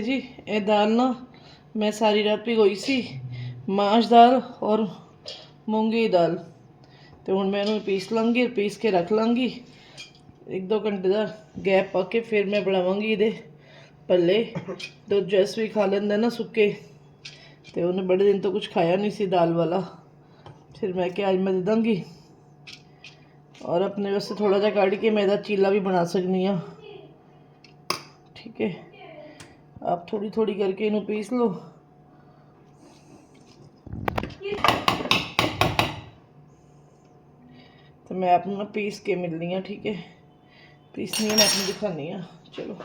ਜੀ ਇਹ ਦਾਲ ਨਾ ਮੈਂ ਸਾਰੀ ਰਾਤ ਭਿਗੋਈ ਸੀ ਮਾਂਸ਼ ਦਾਲ ਔਰ ਮੂੰਗੀ ਦੀ ਦਾਲ ਤੇ ਹੁਣ ਮੈਂ ਇਹਨੂੰ ਪੀਸ ਲਾਂਗੀ ਪੀਸ ਕੇ ਰੱਖ ਲਾਂਗੀ ਇੱਕ ਦੋ ਘੰਟੇ ਦਾ ਗੈਪ ਪਾ ਕੇ ਫਿਰ ਮੈਂ ਬਣਾਵਾਂਗੀ ਇਹਦੇ ਪੱਲੇ ਤੇ ਜੈਸ ਵੀ ਖਾ ਲੈਂਦਾ ਨਾ ਸੁੱਕੇ ਤੇ ਉਹਨੇ ਬੜੇ ਦਿਨ ਤੋਂ ਕੁਝ ਖਾਇਆ ਨਹੀਂ ਸੀ ਦਾਲ ਵਾਲਾ ਫਿਰ ਮੈਂ ਕਿਹਾ ਅੱਜ ਮੈਂ ਦੇ ਦਾਂਗੀ ਔਰ ਆਪਣੇ ਵਾਸਤੇ ਥੋੜਾ ਜਿਹਾ ਕੱਢ ਕੇ ਮੈਂ ਇਹਦਾ ਚੀਲਾ ਵੀ ਬਣਾ ਸਕਨੀ ਆ ठीक है आप थोड़ी थोड़ी करके इन्हें पीस लो तो मैं आपको ना पीस के मिलनी है ठीक है पीसनी है मैं आपको दिखानी है चलो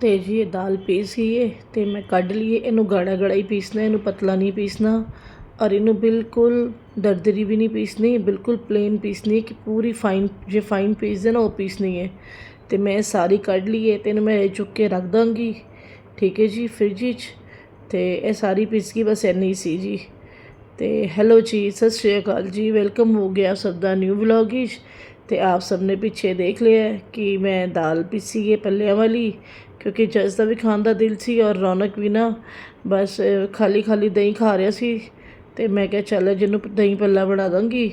ਤੇ ਜੀ ਇਹ ਦਾਲ ਪੀਸ ਗਈ ਹੈ ਤੇ ਮੈਂ ਕੱਢ ਲਈ ਹੈ ਇਹਨੂੰ ਗਾੜਾ ਗਾੜਾ ਹੀ ਪੀਸਣਾ ਇਹਨੂੰ ਪਤਲਾ ਨਹੀਂ ਪੀਸਣਾ ਔਰ ਇਹਨੂੰ ਬਿਲਕੁਲ ਦਰਦਰੀ ਵੀ ਨਹੀਂ ਪੀਸਣੀ ਬਿਲਕੁਲ ਪਲੇਨ ਪੀਸਣੀ ਹੈ ਕਿ ਪੂਰੀ ਫਾਈਨ ਜੇ ਫਾਈਨ ਪੀਸਦੇ ਨਾ, ਉਹ ਪੀਸਣੀ ਹੈ। ਅਤੇ ਮੈਂ ਇਹ ਸਾਰੀ ਕੱਢ ਲਈ ਹੈ ਤੇ ਇਹਨੂੰ ਮੈਂ ਚੁੱਕ ਕੇ ਰੱਖ ਦਾਂਗੀ। ਠੀਕ ਹੈ ਜੀ ਫਰਿੱਜ ਵਿੱਚ। ਅਤੇ ਇਹ ਸਾਰੀ ਪੀਸ ਗਈ ਬਸ ਇੰਨੀ ਸੀ ਜੀ। ਅਤੇ ਹੈਲੋ ਜੀ, ਸਤਿ ਸ਼੍ਰੀ ਅਕਾਲ ਜੀ। ਵੈਲਕਮ ਹੋ ਗਿਆ ਸਭ ਦਾ ਨਿਊ ਵਲੌਗ ਵਿੱਚ। ਤੇ ਆਪ ਸਭ ਨੇ ਪਿੱਛੇ ਦੇਖ ਲਿਆ ਕਿ ਮੈਂ ਦਾਲ ਪੀਸੀ ਹੈ ਪੱਲਿਆਂ ਵਾਲੀ, ਕਿਉਂਕਿ ਜਸ ਦਾ ਵੀ ਖਾਣ ਦਾ ਦਿਲ ਸੀ ਔਰ ਰੌਣਕ ਵੀ ਨਾ। ਬਸ ਖਾਲੀ ਖਾਲੀ ਦਹੀਂ ਖਾ ਰਿਹਾ ਸੀ। ਤੇ ਮੈਂ ਕਿਹਾ ਚੱਲ ਜਿਹਨੂੰ ਦਹੀਂ ਪੱਲਾ ਬਣਾ ਦਾਂਗੀ,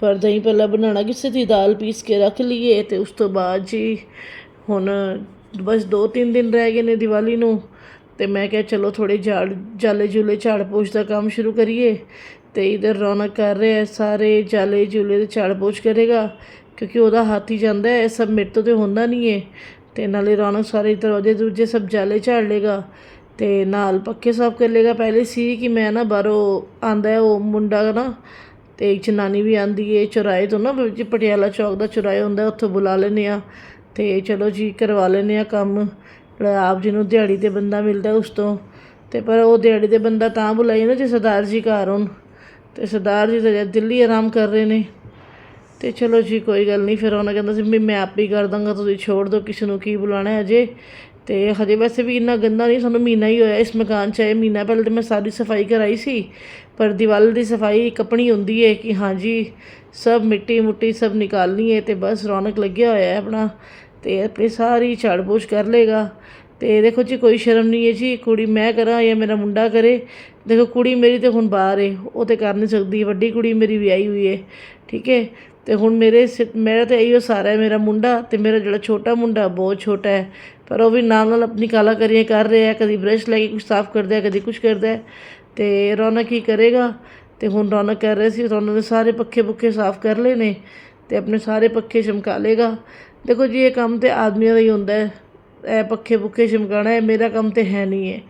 ਪਰ ਦਹੀਂ ਪੱਲਾ ਬਣਾਉਣਾ ਕਿਸੇ ਦੀ ਦਾਲ ਪੀਸ ਕੇ ਰੱਖ ਲਈਏ ਤੇ ਉਸ ਤੋਂ ਬਾਅਦ ਜੀ ਹੁਣ ਬਸ 2-3 ਦਿਨ ਰਹਿ ਗਏ ਨੇ ਦੀਵਾਲੀ ਨੂੰ, ਤੇ ਮੈਂ ਕਿਹਾ ਚਲੋ ਥੋੜੇ ਝਾੜ ਜਾਲੇ ਜੁਲੇ ਝਾੜ ਪੋਛ ਦਾ ਕੰਮ ਸ਼ੁਰੂ ਕਰੀਏ, ਤੇ ਇਧਰ ਰੌਣਕ ਕਰ ਰਿਹਾ ਸਾਰੇ ਜਾਲੇ ਜੁਲੇ ਦੇ ਝਾੜ ਪੋਛ ਕਰੇਗਾ, ਕਿਉਂਕਿ ਉਹਦਾ ਹੱਥ ਹੀ ਜਾਂਦਾ ਹੈ, ਇਹ ਸਭ ਮੇਰੇ ਤੋਂ ਤੇ ਹੁੰਦਾ ਨਹੀਂ ਹੈ, ਤੇ ਨਾਲੇ ਰੌਣਕ ਸਾਰੇ ਦਰਵਾਜ਼ੇ ਦੂਜੇ ਸਭ ਜਾਲੇ ਝਾੜ ਲੇਗਾ ਅਤੇ ਨਾਲ ਪੱਖੇ ਸਾਫ਼ ਕਰ ਲੇਗਾ ਪਹਿਲੇ ਸੀ ਕਿ ਮੈਂ ਨਾ ਬਾਹਰੋਂ ਆਉਂਦਾ ਉਹ ਮੁੰਡਾ ਨਾ ਅਤੇ ਜਨਾਨੀ ਵੀ ਆਉਂਦੀ ਹੈ ਚੁਰਾਏ ਤੋਂ ਨਾ ਜੀ ਪਟਿਆਲਾ ਚੌਕ ਦਾ ਚੁਰਾਏ ਹੁੰਦਾ, ਉੱਥੋਂ ਬੁਲਾ ਲੈਂਦੇ ਹਾਂ। ਅਤੇ ਚਲੋ ਜੀ, ਕਰਵਾ ਲੈਂਦੇ ਹਾਂ ਕੰਮ। ਆਪ ਜੀ ਨੂੰ ਦਿਹਾੜੀ ਤੇ ਬੰਦਾ ਮਿਲਦਾ ਉਸ ਤੋਂ। ਅਤੇ ਪਰ ਉਹ ਦਿਹਾੜੀ ਤੇ ਬੰਦਾ ਤਾਂ ਬੁਲਾਈ ਨਾ ਜੇ ਸਰਦਾਰ ਜੀ ਘਰ ਹੋਣ। ਤੇ ਸਰਦਾਰ ਜੀ ਤਾਂ ਦਿੱਲੀ ਆਰਾਮ ਕਰ ਰਹੇ ਨੇ। ਤੇ ਚਲੋ ਜੀ, ਕੋਈ ਗੱਲ ਨਹੀਂ, ਫਿਰ ਉਹਨਾਂ ਕਹਿੰਦਾ ਸੀ ਵੀ ਮੈਂ ਆਪ ਹੀ ਕਰ ਦਾਂਗਾ, ਤੁਸੀਂ ਛੋੜ ਦਿਓ, ਕਿਸੇ ਨੂੰ ਕੀ ਬੁਲਾਣਾ ਅਜੇ। ਤੇ ਹਜੇ ਵੈਸੇ ਵੀ ਇੰਨਾ ਗੰਦਾ ਨਹੀਂ, ਸਾਨੂੰ ਮਹੀਨਾ ਹੀ ਹੋਇਆ ਇਸ ਮਕਾਨ 'ਚ। ਆਏ ਮਹੀਨਾ ਪਹਿਲੇ ਤਾਂ ਮੈਂ ਸਾਰੀ ਸਫ਼ਾਈ ਕਰਾਈ ਸੀ, ਪਰ ਦੀਵਾਲ ਦੀ ਸਫ਼ਾਈ ਕੱਪਣੀ ਹੁੰਦੀ ਹੈ ਕਿ ਹਾਂਜੀ, ਸਭ ਮਿੱਟੀ ਮੁੱਟੀ ਸਭ ਨਿਕਾਲਣੀ ਹੈ ਤੇ ਬਸ ਰੌਣਕ ਲੱਗਿਆ ਹੋਇਆ ਹੈ ਆਪਣਾ। ਤੇ ਆਪਣੀ ਸਾਰੀ ਝਾੜ ਪੋਛ ਕਰ ਲੇਗਾ। ਤੇ ਦੇਖੋ ਜੀ, ਕੋਈ ਸ਼ਰਮ ਨਹੀਂ ਹੈ ਜੀ, ਕੁੜੀ ਮੈਂ ਕਰਾਂ ਜਾਂ ਮੇਰਾ ਮੁੰਡਾ ਕਰੇ। ਦੇਖੋ ਕੁੜੀ ਮੇਰੀ ਤੇ ਹੁਣ ਬਾਹਰ ਏ, ਉਹ ਤੇ ਕਰ ਨਹੀਂ ਸਕਦੀ, ਵੱਡੀ ਕੁੜੀ ਮੇਰੀ ਵਿਆਹੀ ਹੋਈ ਹੈ ਠੀਕ ਹੈ ਤੇ ਹੁਣ ਮੇਰੇ ਸਿ- ਮੇਰਾ ਤਾਂ ਇਹੀ ਸਾਰਾ ਹੈ, ਮੇਰਾ ਮੁੰਡਾ ਤੇ ਮੇਰਾ ਜਿਹੜਾ ਛੋਟਾ ਮੁੰਡਾ ਬਹੁਤ ਛੋਟਾ ਹੈ, ਪਰ ਉਹ ਵੀ ਨਾਲ ਨਾਲ ਆਪਣੀ ਕਾਲਾ ਕਰੀਆਂ ਕਰ ਰਿਹਾ ਹੈ, ਕਦੀ ਬ੍ਰਸ਼ ਲੈ ਕੇ ਕੁਝ ਸਾਫ਼ ਕਰਦਾ ਹੈ, ਕਦੀ ਕੁਝ ਕਰਦਾ ਹੈ, ਤੇ ਰੌਣਕ ਹੀ ਕਰੇਗਾ, ਤੇ ਹੁਣ ਰੌਣਕ ਕਰ ਰਿਹਾ ਸੀ, ਰੌਣਕ ਨੇ ਸਾਰੇ ਪੱਖੇ ਪੁੱਖੇ ਸਾਫ਼ ਕਰ ਲਏ ਨੇ, ਤੇ ਆਪਣੇ ਸਾਰੇ ਪੱਖੇ ਚਮਕਾ ਲੇਗਾ ਦੇਖੋ ਜੀ, ਇਹ ਕੰਮ ਤੇ ਆਦਮੀਆਂ ਦਾ ਹੀ ਹੁੰਦਾ ਹੈ, ਇਹ ਪੱਖੇ ਪੁੱਖੇ ਚਮਕਾਉਣਾ ਹੈ, ਮੇਰਾ ਕੰਮ ਤੇ ਹੈ ਨਹੀਂ ਹੈ।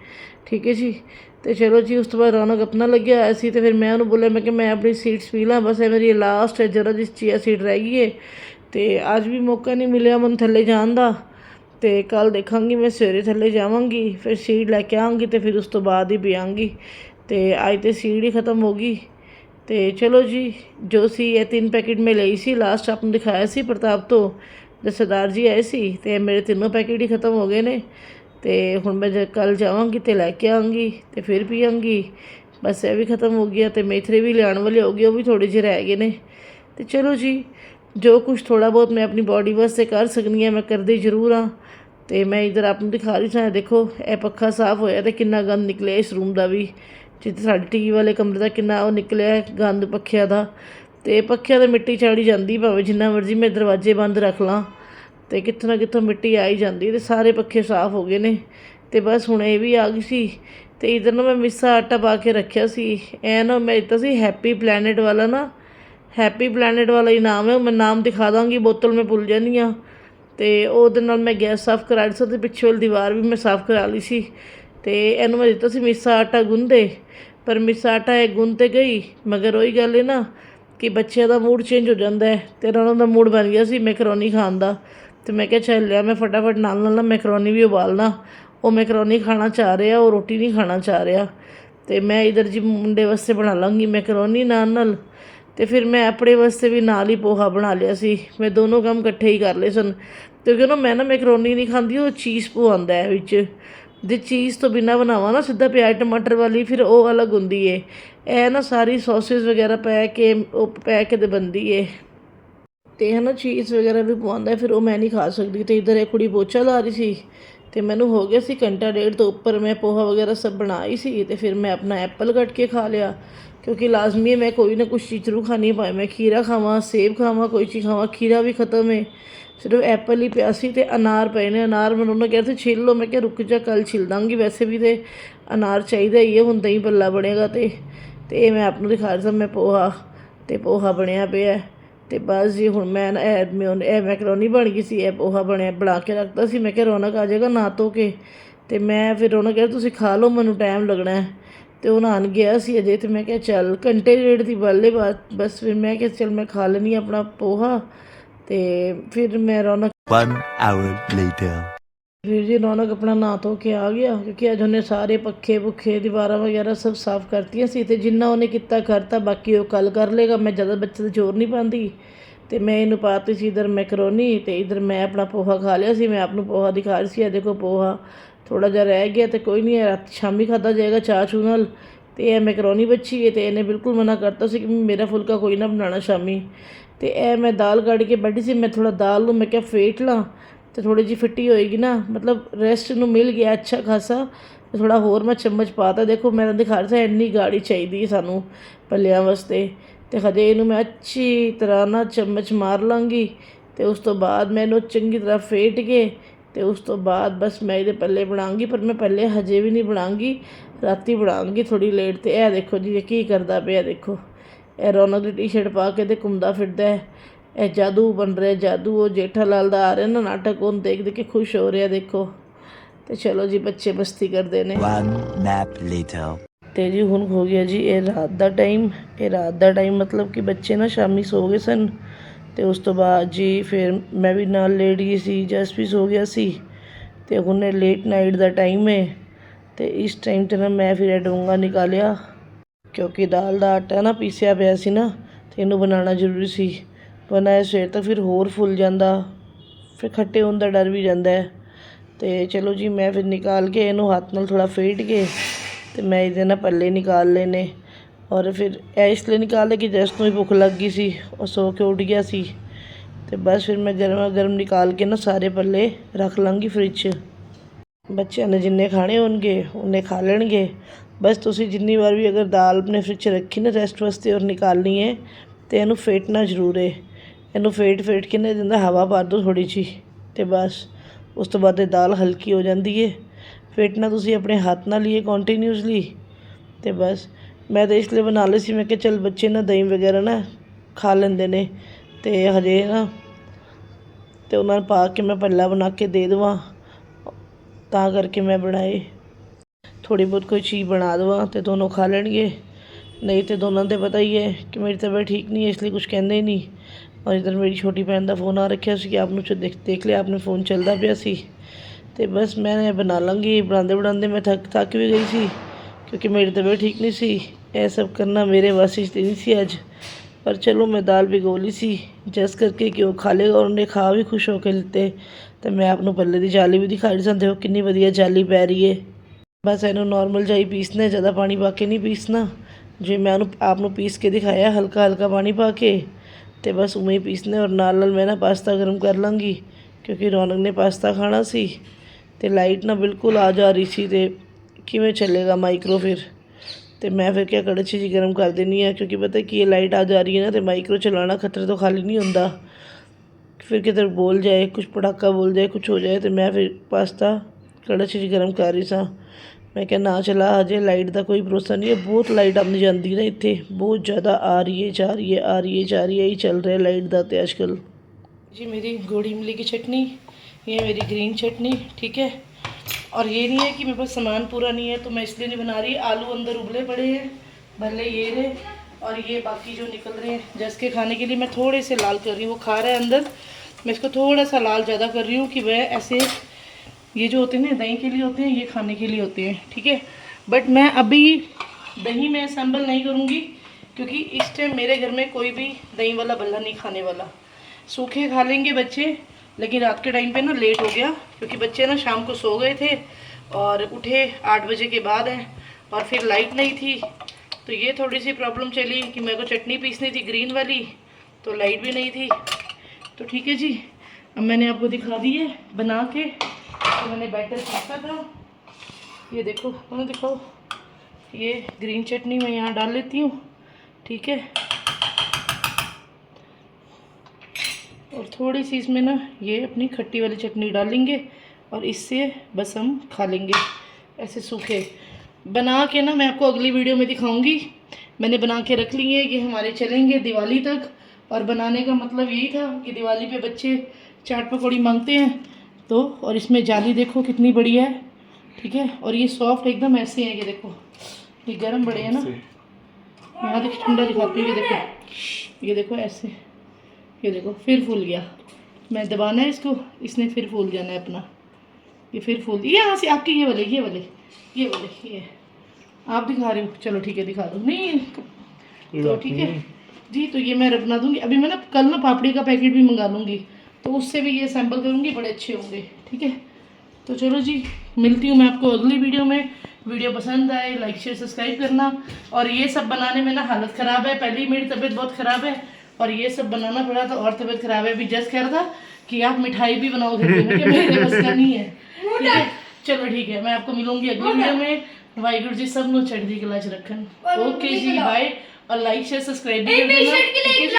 ਠੀਕ ਹੈ ਜੀ। ਅਤੇ ਚਲੋ ਜੀ, ਉਸ ਤੋਂ ਬਾਅਦ ਰੌਣਕ ਆਪਣਾ ਲੱਗਿਆ ਹੋਇਆ ਸੀ ਅਤੇ ਫਿਰ ਮੈਂ ਉਹਨੂੰ ਬੋਲਿਆ, ਮੈਂ ਕਿ ਮੈਂ ਆਪਣੀ ਸੀਟਸ ਪੀ ਲਾਂ, ਬਸ ਇਹ ਮੇਰੀ ਲਾਸਟ ਹੈ, ਜਰਾ ਜਿਸ ਚੀਆ ਸੀਟ ਰਹਿ ਗਈ ਹੈ ਅਤੇ ਅੱਜ ਵੀ ਮੌਕਾ ਨਹੀਂ ਮਿਲਿਆ ਮੈਨੂੰ ਥੱਲੇ ਜਾਣ ਦਾ। ਤੇ ਕੱਲ ਦੇਖਾਂਗੀ ਮੈਂ, ਸਵੇਰੇ ਥੱਲੇ ਜਾਵਾਂਗੀ, ਫਿਰ ਸੀਟ ਲੈ ਕੇ ਆਵਾਂਗੀ ਤੇ ਫਿਰ ਉਸ ਤੋਂ ਬਾਅਦ ਹੀ ਪੀਆਂਗੀ। ਤੇ ਅੱਜ ਤੇ ਸੀਟ ਹੀ ਖਤਮ ਹੋ ਗਈ। ਤੇ ਚਲੋ ਜੀ, ਜੋ ਸੀ ਇਹ ਤਿੰਨ ਪੈਕੇਟ ਮੈਂ ਲਈ ਸੀ ਲਾਸਟ ਆਪ ਨੂੰ ਦਿਖਾਇਆ ਸੀ ਪ੍ਰਤਾਪ ਤੋਂ ਜਦ ਸਰਦਾਰ ਜੀ ਆਏ ਸੀ ਤੇ ਮੇਰੇ ਤਿੰਨੋਂ ਪੈਕੇਟ ਹੀ ਖਤਮ ਹੋ ਗਏ ਨੇ। ਤੇ ਹੁਣ ਮੈਂ ਜੇ ਕੱਲ ਜਾਵਾਂਗੀ ਤੇ ਲੈ ਕੇ ਆਵਾਂਗੀ ਤੇ ਫਿਰ ਪੀਆਂਗੀ ਬਸ ਇਹ ਵੀ ਖਤਮ ਹੋ ਗਿਆ ਤੇ ਮੇਥਰੇ ਵੀ ਲਿਆਉਣ ਵਾਲੇ ਹੋ ਗਏ, ਉਹ ਵੀ ਥੋੜੇ ਜਿਹੇ ਰਹਿ ਗਏ ਨੇ। ਤੇ ਚਲੋ ਜੀ, ਜੋ ਕੁਝ ਥੋੜਾ ਬਹੁਤ ਮੈਂ ਆਪਣੀ ਬਾਡੀ ਵਾਸਤੇ ਕਰ ਸਕਦੀ ਹਾਂ, ਮੈਂ ਕਰਦੀ ਜ਼ਰੂਰ ਹਾਂ। ਤੇ ਮੈਂ ਇਧਰ ਆਪ ਨੂੰ ਦਿਖਾ ਰਹੀ ਸਾਂ ਦੇਖੋ, ਇਹ ਪੱਖਾ ਸਾਫ਼ ਹੋਇਆ ਤੇ ਕਿੰਨਾ ਗੰਦ ਨਿਕਲਿਆ ਇਸ ਰੂਮ ਦਾ ਵੀ। ਜਿੱਥੇ ਸਾਡੇ ਟੀਵੀ ਵਾਲੇ ਕਮਰੇ ਦਾ ਕਿੰਨਾ ਉਹ ਨਿਕਲਿਆ ਗੰਦ ਪੱਖਿਆ ਦਾ। ਤੇ ਪੱਖਿਆ ਤੇ ਮਿੱਟੀ ਚਾੜੀ ਜਾਂਦੀ ਭਾਵੇਂ ਜਿੰਨਾ ਮਰਜ਼ੀ ਮੈਂ ਦਰਵਾਜ਼ੇ ਬੰਦ ਰੱਖ ਲਾਂ। ਤੇ ਕਿੱਥੋਂ ਨਾ ਕਿੱਥੋਂ ਮਿੱਟੀ ਆਈ ਜਾਂਦੀ ਤੇ ਸਾਰੇ ਪੱਖੇ ਸਾਫ਼ ਹੋ ਗਏ ਨੇ। ਤੇ ਬਸ ਹੁਣ ਇਹ ਵੀ ਆ ਗਈ ਸੀ ਤੇ ਇਧਰ ਨੂੰ ਮੈਂ ਮਿੱਸਾ ਆਟਾ ਪਾ ਕੇ ਰੱਖਿਆ ਸੀ। ਐ ਨਾ ਮੈਂ ਦਿੱਤਾ ਸੀ ਹੈਪੀ ਪਲੈਨਟ ਵਾਲਾ ਨਾ। ਹੈਪੀ ਪਲੈਨਟ ਵਾਲਾ ਹੀ ਨਾਮ ਹੈ, ਮੈਂ ਨਾਮ ਦਿਖਾ ਦਾਂਗੀ, ਬੋਤਲ ਮੈਂ ਭੁੱਲ ਜਾਂਦੀ ਹਾਂ। ਤੇ ਉਹਦੇ ਨਾਲ ਮੈਂ ਗੈਸ ਸਾਫ਼ ਕਰਾ ਲਈ ਸੀ ਤੇ ਪਿੱਛੇ ਵਾਲੀ ਦੀਵਾਰ ਵੀ ਮੈਂ ਸਾਫ਼ ਕਰਾ ਲਈ ਸੀ। ਤੇ ਇਹਨੂੰ ਮੈਂ ਦਿੱਤਾ ਸੀ ਮਿੱਸਾ ਆਟਾ ਗੁੰਦੇ ਪਰ ਮਿੱਸਾ ਆਟਾ ਇਹ ਗੁੰਨ ਤੇ ਗਈ। ਮਗਰ ਉਹੀ ਗੱਲ ਹੈ ਨਾ ਕਿ ਬੱਚਿਆਂ ਦਾ ਮੂਡ ਚੇਂਜ ਹੋ ਜਾਂਦਾ ਹੈ ਤੇ ਉਹਨਾਂ ਦਾ ਮੂਡ ਬਣ ਗਿਆ ਸੀ ਮੈਕਰੋਨੀ ਖਾਣ ਦਾ। ਅਤੇ ਮੈਂ ਕਿਹਾ ਚੱਲ ਲਿਆ, ਮੈਂ ਫਟਾਫਟ ਨਾਲ ਨਾਲ ਨਾ ਮੈਕਰੋਨੀ ਵੀ ਉਬਾਲਣਾ ਉਹ ਮੈਕਰੋਨੀ ਖਾਣਾ ਚਾਹ ਰਿਹਾ, ਉਹ ਰੋਟੀ ਨਹੀਂ ਖਾਣਾ ਚਾਹ ਰਿਹਾ। ਅਤੇ ਮੈਂ ਇਧਰ ਜੀ ਮੁੰਡੇ ਵਾਸਤੇ ਬਣਾ ਲਾਂਗੀ ਮੈਕਰੋਨੀ ਨਾਲ ਨਾਲ। ਤੇ ਫਿਰ ਮੈਂ ਆਪਣੇ ਵਾਸਤੇ ਵੀ ਨਾਲ ਹੀ ਪੋਹਾ ਬਣਾ ਲਿਆ ਸੀ। ਮੈਂ ਦੋਨੋਂ ਕੰਮ ਇਕੱਠੇ ਹੀ ਕਰ ਲਏ ਸਨ। ਕਿਉਂਕਿ ਨਾ ਮੈਂ ਨਾ ਮੈਕਰੋਨੀ ਨਹੀਂ ਖਾਂਦੀ, ਉਹ ਚੀਜ਼ ਪਵਾਉਂਦਾ ਹੈ ਵਿੱਚ। ਜੇ ਚੀਜ਼ ਤੋਂ ਬਿਨਾ ਬਣਾਵਾਂ ਨਾ, ਸਿੱਧਾ ਪਿਆਜ਼, ਟਮਾਟਰ ਵਾਲੀ, ਫਿਰ ਉਹ ਅਲੱਗ ਹੁੰਦੀ ਏ। ਇਹ ਨਾ ਸਾਰੀ ਸੌਸੇਸ ਵਗੈਰਾ ਪੈ ਕੇ, ਉਹ ਪੈ ਕੇ ਤੇ ਬਣਦੀ ਏ। ਤੇ ਹਨਾ ਚੀਜ਼ ਵਗੈਰਾ ਵੀ ਪਵਾਉਂਦਾ, ਫਿਰ ਉਹ ਮੈਂ ਨਹੀਂ ਖਾ ਸਕਦੀ। ਤੇ ਇਧਰ ਇਹ ਕੁੜੀ ਬੋਚਾ ਲਾ ਰਹੀ ਸੀ ਤੇ ਮੈਨੂੰ ਹੋ ਗਿਆ ਸੀ ਘੰਟਾ ਡੇਢ ਤੋਂ ਉੱਪਰ ਮੈਂ ਪੋਹਾ ਵਗੈਰਾ ਸਭ ਬਣਾਈ ਸੀ ਤੇ ਫਿਰ ਮੈਂ ਆਪਣਾ ਐਪਲ ਕੱਟ ਕੇ ਖਾ ਲਿਆ। ਕਿਉਂਕਿ ਲਾਜ਼ਮੀ ਹੈ, ਮੈਂ ਕੋਈ ਨਾ ਕੁਛ ਚੀਜ਼ ਜ਼ਰੂਰ ਖਾਣੀ ਭਾਵੇਂ ਮੈਂ ਖੀਰਾ ਖਾਵਾਂ, ਸੇਬ ਖਾਵਾਂ, ਕੋਈ ਚੀਜ਼ ਖਾਵਾਂ, ਖੀਰਾ ਵੀ ਖਤਮ ਹੈ। ਸਿਰਫ ਐਪਲ ਹੀ ਪਿਆ ਸੀ ਤੇ ਅਨਾਰ ਪਏ ਨੇ। ਅਨਾਰ ਮੈਨੂੰ ਉਹਨਾਂ ਕਿਹਾ ਸੀ, ਛਿੱਲ ਲਓ। ਮੈਂ ਕਿਹਾ, ਰੁਕ ਜਾ ਕੱਲ ਛਿੱਲ ਦਾਂਗੀ ਵੈਸੇ ਵੀ ਤੇ ਅਨਾਰ ਚਾਹੀਦਾ ਹੀ ਹੈ, ਹੁਣ ਦਹੀਂ ਭੱਲਾ ਬਣੇਗਾ ਤੇ ਤੇ ਇਹ ਮੈਂ ਆਪ ਨੂੰ ਦਿਖਾ ਰਿਹਾ ਮੈਂ ਪੋਹਾ, ਤੇ ਪੋਹਾ ਬਣਿਆ ਪਿਆ ਤੇ ਬਸ ਜੀ, ਹੁਣ ਮੈਂ ਨਾ ਇਹ ਮਿਓਨ ਇਹ ਮੈਕਰੋਨੀ ਬਣ ਗਈ ਸੀ, ਇਹ ਪੋਹਾ ਬਣਿਆ, ਬਣਾ ਕੇ ਰੱਖਤਾ ਸੀ, ਮੈਂ ਕਿਹਾ ਰੌਣਕ ਆ ਜਾਏਗਾ ਨਾ ਧੋ ਕੇ। ਤੇ ਮੈਂ ਫਿਰ ਰੌਣਕ ਕਿਹਾ ਤੁਸੀਂ ਖਾ ਲਓ, ਮੈਨੂੰ ਟਾਈਮ ਲੱਗਣਾ ਹੈ। ਤੇ ਉਹ ਨਹਾਉਣ ਗਿਆ ਸੀ ਅਜੇ ਤੇ ਮੈਂ ਕਿਹਾ ਚੱਲ, ਘੰਟੇ ਡੇਢ ਦੀ ਬੱਲੇ ਬਾਅਦ ਬਸ ਫਿਰ ਮੈਂ ਕਿਹਾ ਚੱਲ ਮੈਂ ਖਾ ਲੈਣੀ ਆਪਣਾ ਪੋਹਾ। ਤੇ ਫਿਰ ਮੈਂ ਰੌਣਕ One hour later. ਫਿਰ ਜੀ ਰੌਣਕ ਆਪਣਾ ਨਹਾ ਧੋ ਕੇ ਆ ਗਿਆ, ਕਿਉਂਕਿ ਅੱਜ ਉਹਨੇ ਸਾਰੇ ਪੱਖੇ ਪੁੱਖੇ, ਦੀਵਾਰਾਂ ਵਗੈਰਾ ਸਭ ਸਾਫ਼ ਕਰਤੀਆਂ ਸੀ ਅਤੇ ਜਿੰਨਾ ਉਹਨੇ ਕੀਤਾ ਕਰਤਾ ਬਾਕੀ ਉਹ ਕੱਲ੍ਹ ਕਰ ਲਏਗਾ, ਮੈਂ ਜ਼ਿਆਦਾ ਬੱਚੇ ਤੇ ਜ਼ੋਰ ਨਹੀਂ ਪਾਉਂਦੀ। ਅਤੇ ਮੈਂ ਇਹਨੂੰ ਪਾਤੀ ਸੀ ਇਧਰ ਮੈਕਰੋਨੀ ਅਤੇ ਇੱਧਰ ਮੈਂ ਆਪਣਾ ਪੋਹਾ ਖਾ ਲਿਆ ਸੀ, ਮੈਂ ਆਪ ਨੂੰ ਪੋਹਾ ਦਿਖਾ ਰਹੀ ਸੀ, ਇਹ ਦੇਖੋ ਪੋਹਾ ਥੋੜ੍ਹਾ ਜਿਹਾ ਰਹਿ ਗਿਆ ਅਤੇ ਕੋਈ ਨਹੀਂ ਰਾਤ ਸ਼ਾਮੀ ਖਾਧਾ ਜਾਏਗਾ ਚਾਹ ਚੂ ਨਾਲ। ਅਤੇ ਇਹ ਮੈਕਰੋਨੀ ਬੱਚੀ ਹੈ ਤੇ ਇਹਨੇ ਬਿਲਕੁਲ ਮਨਾ ਕਰਤਾ ਸੀ ਕਿ ਮੇਰਾ ਫੁਲਕਾ ਕੋਈ ਨਾ ਬਣਾਉਣਾ ਸ਼ਾਮੀ। ਅਤੇ ਇਹ ਮੈਂ ਦਾਲ ਕੱਢ ਕੇ ਬੈਠੀ ਸੀ, ਮੈਂ ਥੋੜ੍ਹਾ ਦਾਲ ਨੂੰ ਮੈਂ ਕਿਹਾ ਫੇਟ ਲਾਂ ਤੇ ਥੋੜੀ ਜਿਹੀ ਫਿੱਟੀ ਹੋਏਗੀ ਨਾ, ਮਤਲਬ ਰੈਸਟ ਨੂੰ ਮਿਲ ਗਿਆ ਅੱਛਾ ਖਾਸਾ, ਤੇ ਥੋੜਾ ਹੋਰ ਮੈਂ ਚਮਚ ਪਾਤਾ ਦੇਖੋ, ਮੈਂ ਤਾਂ ਦਿਖਾ ਰਿਹਾ, ਇੰਨੀ ਗਾੜੀ ਚਾਹੀਦੀ ਹੈ ਸਾਨੂੰ ਪੱਲਿਆਂ ਵਾਸਤੇ। ਤੇ ਹਜੇ ਇਹਨੂੰ ਮੈਂ ਅੱਛੀ ਤਰ੍ਹਾਂ ਨਾਲ ਚਮਚ ਮਾਰ ਲਾਂਗੀ, ਤੇ ਉਸ ਤੋਂ ਬਾਅਦ ਮੈਂ ਇਹਨੂੰ ਚੰਗੀ ਤਰ੍ਹਾਂ ਫੇਟ ਕੇ, ਤੇ ਉਸ ਤੋਂ ਬਾਅਦ ਬਸ ਮੈਂ ਇਹਦੇ ਪੱਲੇ ਬਣਾਉਂਗੀ ਪਰ ਮੈਂ ਪੱਲੇ ਹਜੇ ਵੀ ਨਹੀਂ ਬਣਾਉਂਗੀ ਰਾਤੀ ਬਣਾਉਂਗੀ ਥੋੜੀ ਲੇਟ ਤੇ। ਇਹ ਦੇਖੋ ਜੀ, ਇਹ ਕੀ ਕਰਦਾ ਪਿਆ ਦੇਖੋ। ਇਹ ਰੌਣਕ ਦੀ ਟੀ-ਸ਼ਰਟ ਪਾ ਕੇ ਤੇ ਘੁੰਮਦਾ ਫਿਰਦਾ ਹੈ। ਇਹ ਜਾਦੂ ਬਣ ਰਿਹਾ ਜਾਦੂ ਉਹ ਜੇਠਾ ਲਾਲ ਦਾ ਆ ਰਿਹਾ ਨਾ ਨਾਟਕ ਉਹਨੂੰ ਦੇਖ ਦੇਖ ਕੇ ਖੁਸ਼ ਹੋ ਰਿਹਾ ਦੇਖੋ। ਤੇ ਚਲੋ ਜੀ ਬੱਚੇ ਮਸਤੀ ਕਰਦੇ ਨੇ। One nap later. ਤੇ ਜੀ ਹੁਣ ਹੋ ਗਿਆ ਜੀ ਇਹ ਰਾਤ ਦਾ ਟਾਈਮ। ਇਹ ਰਾਤ ਦਾ ਟਾਈਮ ਮਤਲਬ ਕਿ ਬੱਚੇ ਨਾ ਸ਼ਾਮੀ ਸੋ ਗਏ ਸਨ। ਤੇ ਉਸ ਤੋਂ ਬਾਅਦ ਜੀ ਫਿਰ ਮੈਂ ਵੀ ਨਾਲ ਲੇਟ ਗਈ ਸੀ ਜਸ ਵੀ ਸੋ ਗਿਆ ਸੀ। ਤੇ ਹੁਣ ਇਹ ਲੇਟ ਨਾਈਟ ਦਾ ਟਾਈਮ ਹੈ। ਤੇ ਇਸ ਟਾਈਮ ਤੇ ਨਾ ਮੈਂ ਫਿਰ ਇਹ ਡੋਂਗਾ ਨਿਕਾਲਿਆ। ਕਿਉਂਕਿ ਦਾਲ ਦਾ ਆਟਾ ਨਾ ਪੀਸਿਆ ਪਿਆ ਸੀ ਨਾ ਤੇ ਇਹਨੂੰ ਬਣਾਉਣਾ ਜ਼ਰੂਰੀ ਸੀ। ਵਰਨਾ ਇਹ ਸਵੇਰ ਤੱਕ ਫਿਰ ਹੋਰ ਫੁੱਲ ਜਾਂਦਾ, ਫਿਰ ਖੱਟੇ ਹੋਣ ਦਾ ਡਰ ਵੀ ਰਹਿੰਦਾ ਅਤੇ ਚਲੋ ਜੀ, ਮੈਂ ਫਿਰ ਨਿਕਾਲ ਕੇ ਇਹਨੂੰ ਹੱਥ ਨਾਲ ਥੋੜ੍ਹਾ ਫੇਟ ਕੇ ਅਤੇ ਮੈਂ ਇਹਦੇ ਨਾਲ ਪੱਲੇ ਨਿਕਾਲ ਲਏ ਨੇ ਔਰ ਫਿਰ ਇਹ ਇਸ ਲਈ ਨਿਕਾਲੇ ਕਿ ਜਸ ਨੂੰ ਹੀ ਭੁੱਖ ਲੱਗ ਗਈ ਸੀ, ਉਹ ਸੋ ਕੇ ਉੱਠ ਗਿਆ ਸੀ। ਤੇ ਬਸ ਫਿਰ ਮੈਂ ਗਰਮਾ ਗਰਮ ਨਿਕਾਲ ਕੇ ਨਾ ਸਾਰੇ ਪੱਲੇ ਰੱਖ ਲਾਂਗੀ ਫ੍ਰਿਜ 'ਚ। ਬੱਚਿਆਂ ਨੇ ਜਿੰਨੇ ਖਾਣੇ ਹੋਣਗੇ, ਉਹਨੇ ਖਾ ਲੈਣਗੇ। ਬਸ ਤੁਸੀਂ ਜਿੰਨੀ ਵਾਰ ਵੀ ਅਗਰ ਦਾਲ ਆਪਣੇ ਫ੍ਰਿਜ 'ਚ ਰੱਖੀ ਨਾ ਰੈਸਟ ਵਾਸਤੇ ਔਰ ਨਿਕਾਲਣੀ ਹੈ, ਤੇ ਇਹਨੂੰ ਫੇਟਣਾ ਜ਼ਰੂਰ ਹੈ। ਇਹਨੂੰ ਫੇਟ ਫੇਟ ਕੇ ਨਾ ਇਹਦੇ ਅੰਦਰ ਹਵਾ ਭਰ ਦਿਓ ਥੋੜ੍ਹੀ ਜਿਹੀ ਅਤੇ ਬਸ। ਉਸ ਤੋਂ ਬਾਅਦ ਇਹ ਦਾਲ ਹਲਕੀ ਹੋ ਜਾਂਦੀ ਹੈ ਫੇਟਣਾ ਤੁਸੀਂ ਆਪਣੇ ਹੱਥ ਨਾਲ ਹੀ ਹੈ ਕੋਂਟੀਨਿਊਸਲੀ ਅਤੇ ਬਸ। ਮੈਂ ਤਾਂ ਇਸ ਲਈ ਬਣਾ ਲਏ ਸੀ, ਮੈਂ ਕਿਹਾ ਚੱਲ ਬੱਚੇ ਨਾ ਦਹੀਂ ਵਗੈਰਾ ਨਾ ਖਾ ਲੈਂਦੇ ਨੇ ਅਤੇ ਹਜੇ ਨਾ ਅਤੇ ਉਹਨਾਂ ਨੂੰ ਪਾ ਕੇ ਮੈਂ ਪੱਲਾ ਬਣਾ ਕੇ ਦੇ ਦੇਵਾਂ। ਤਾਂ ਕਰਕੇ ਮੈਂ ਬਣਾਏ। ਥੋੜ੍ਹੀ ਬਹੁਤ ਕੋਈ ਚੀਜ਼ ਬਣਾ ਦੇਵਾਂ ਤੇ ਦੋਨੋਂ ਖਾ ਲੈਣਗੇ। ਨਹੀਂ ਤੇ ਦੋਨਾਂ ਦੇ ਪਤਾ ਹੀ ਹੈ ਕਿ ਮੇਰੀ ਤਬੀਅਤ ਠੀਕ ਨਹੀਂ ਹੈ ਇਸ ਲਈ ਕੁਝ ਕਹਿੰਦੇ ਹੀ ਨਹੀਂ। ਔਰ ਇਧਰ ਮੇਰੀ ਛੋਟੀ ਭੈਣ ਦਾ ਫੋਨ ਆ ਰੱਖਿਆ ਸੀ ਕਿ ਆਪ ਨੂੰ ਚ ਦੇਖ ਦੇਖ ਲਿਆ, ਆਪਨੇ ਫੋਨ ਚੱਲਦਾ ਪਿਆ ਸੀ। ਤੇ ਬਸ ਮੈਂ ਇਹ ਬਣਾ ਲਾਂਗੀ ਬਣਾਉਂਦੇ ਬਣਾਉਂਦੇ ਮੈਂ ਥੱਕ ਥੱਕ ਵੀ ਗਈ ਸੀ, ਕਿਉਂਕਿ ਮੇਰੀ ਤਬੀਅਤ ਠੀਕ ਨਹੀਂ ਸੀ। ਇਹ ਸਭ ਕਰਨਾ ਮੇਰੇ ਵੱਸ ਨਹੀਂ ਸੀ ਅੱਜ। ਪਰ ਚਲੋ ਮੈਂ ਦਾਲ ਭਿਗੋ ਲਈ ਸੀ, ਜਸ ਕਰਕੇ ਕਿ ਉਹ ਖਾ ਲੇਗਾ ਔਰ ਉਹਨੇ ਖਾ ਵੀ ਖੁਸ਼ ਹੋ ਕੇ ਲਿੱਤੇ। ਤੇ ਮੈਂ ਆਪ ਨੂੰ ਪੱਲੇ ਦੀ ਜਾਲੀ ਵੀ ਦਿਖਾਈ ਜਾਂਦੇ ਹੋ ਕਿੰਨੀ ਵਧੀਆ ਜਾਲੀ ਪੈ ਰਹੀ ਏ। ਬਸ ਇਹਨੂੰ ਨਾਰਮਲ ਜਾਈ ਪੀਸਣਾ, ਜ਼ਿਆਦਾ ਪਾਣੀ ਪਾ ਕੇ ਨਹੀਂ ਪੀਸਣਾ। ਜੇ ਮੈਂ ਉਹਨੂੰ ਆਪ ਨੂੰ ਪੀਸ ਕੇ ਦਿਖਾਇਆ ਹਲਕਾ ਹਲਕਾ ਪਾਣੀ ਪਾ ਕੇ ਅਤੇ ਬਸ ਉਵੇਂ ਹੀ ਪੀਸਣਾ ਔਰ ਨਾਲ ਨਾਲ ਮੈਂ ਨਾ ਪਾਸਤਾ ਗਰਮ ਕਰ ਲਾਂਗੀ, ਕਿਉਂਕਿ ਰੌਣਕ ਨੇ ਪਾਸਤਾ ਖਾਣਾ ਸੀ ਅਤੇ ਲਾਈਟ ਨਾ ਬਿਲਕੁਲ ਆ ਜਾ ਰਹੀ ਸੀ ਅਤੇ ਕਿਵੇਂ ਚੱਲੇਗਾ ਮਾਈਕਰੋ ਫਿਰ ਤੇ ਮੈਂ ਫਿਰ ਕਿਹਾ ਕੜਛੀ ਜੀ ਗਰਮ ਕਰ ਦੇਣੀ ਹੈ ਕਿਉਂਕਿ ਪਤਾ ਕੀ ਇਹ ਲਾਈਟ ਆ ਜਾ ਰਹੀ ਹੈ ਨਾ ਤੇ ਮਾਈਕਰੋ ਚਲਾਉਣਾ ਖਤਰੇ ਤੋਂ ਖਾਲੀ ਨਹੀਂ ਹੁੰਦਾ। ਫਿਰ ਕਿਤੇ ਬੋਲ ਜਾਏ ਕੁਝ ਪੜਾਕਾ ਬੋਲ ਜਾਏ ਕੁਝ ਹੋ ਜਾਏ ਤੇ ਮੈਂ ਫਿਰ ਪਾਸਤਾ ਕੜਛੀ ਜੀ ਗਰਮ ਕਰ ਰਹੀ ਸਾਂ। ਮੈਂ ਕਿਹਾ ਨਾ ਚਲਾ ਹਜੇ ਲਾਈਟ ਦਾ ਕੋਈ ਭਰੋਸਾ ਨਹੀਂ ਹੈ ਬਹੁਤ ਲਾਈਟ ਆਉਂਦੀ ਜਾਂਦੀ ਨਾ ਇੱਥੇ ਬਹੁਤ ਜ਼ਿਆਦਾ ਆ ਰਹੀ ਹੈ ਜਾ ਰਹੀ ਹੈ ਆ ਰਹੀ ਹੈ ਜਾ ਰਹੀ ਹੈ ਹੀ ਚੱਲ ਰਿਹਾ ਲਾਈਟ ਦਾ ਤੇ ਅੱਜਕੱਲ जी मेरी गोड़ी इमली की चटनी ये मेरी ग्रीन चटनी ठीक है और ये नहीं है कि मेरे पास सामान पूरा नहीं है तो मैं इसलिए नहीं बना रही आलू अंदर उबले पड़े हैं भले ये रहे और ये बाकी जो निकल रहे हैं जस के खाने के लिए मैं थोड़े से लाल कर रही हूँ वो खा रहा है अंदर मैं इसको थोड़ा सा लाल ज़्यादा कर रही हूँ कि वह ऐसे ये जो होते हैं ना, दही के लिए होते हैं, ये खाने के लिए होते हैं, ठीक है? बट मैं अभी दही में असम्बल नहीं करूँगी, क्योंकि इस टाइम मेरे घर में कोई भी दही वाला बल्ला नहीं खाने वाला। सूखे खा लेंगे बच्चे, लेकिन रात के टाइम पे ना लेट हो गया, क्योंकि बच्चे ना शाम को सो गए थे और उठे आठ बजे के बाद हैं, और फिर लाइट नहीं थी। तो ये थोड़ी सी प्रॉब्लम चली कि मेरे को चटनी पीसनी थी ग्रीन वाली तो लाइट भी नहीं थी। तो ठीक है जी, अब मैंने आपको दिखा दी है, बना के। तो मैंने बैटर पीसा था। ये देखो मैंने दिखाओ ये ग्रीन चटनी मैं यहाँ डाल लेती हूँ, ठीक है? और थोड़ी सी इसमें ना ये अपनी खट्टी वाली चटनी डालेंगे और इससे बस हम खा लेंगे, ऐसे सूखे। बना के ना मैं आपको अगली वीडियो में दिखाऊँगी। मैंने बना के रख लिए ये हमारे चलेंगे दिवाली तक। और बनाने का मतलब यही था कि दिवाली पे बच्चे चाट पकौड़ी मांगते हैं। तो और इसमें जाली देखो कितनी बड़ी है ठीक है? और ये सॉफ्ट एकदम ऐसे हैं ये देखो। ये गर्म बड़े हैं ना। यहाँ देखो ठंडा दिखाती हूँ ये देखो। ये देखो ऐसे। ये देखो फिर फूल गया। मैं दबाना है इसको इसने फिर फूल जाना है अपना। ये फिर फूल ये यहाँ से आपके ये वाले ये वाले ये वाले ये। आप दिखा रहे हो? चलो ठीक है दिखा दो। नहीं तो ठीक है। जी तो ये मैं रख बना दूँगी। अभी मैं ना कल ना पापड़ी का पैकेट भी मंगा लूँगी। तो उससे भी ये सैंपल करूँगी बड़े अच्छे होंगे ठीक है? तो चलो जी मिलती हूँ मैं आपको अगली वीडियो में। वीडियो पसंद आए लाइक शेयर सब्सक्राइब करना। और ये सब बनाने में ना हालत ख़राब है। पहले ही मेरी तबीयत बहुत ख़राब है। और ये सब बनाना पड़ा तो और तबीयत ख़राब है। अभी जस्ट कह रहा था कि आप मिठाई भी बनाओ घर मेरे बस का नहीं है। ठीक है? चलो ठीक है मैं आपको मिलूँगी अगली वीडियो में। वाहिगुरु जी सब नु चढ़दी कला च रखन। ओके जी बाय और लाइक शेयर सब्सक्राइब भी कर देना?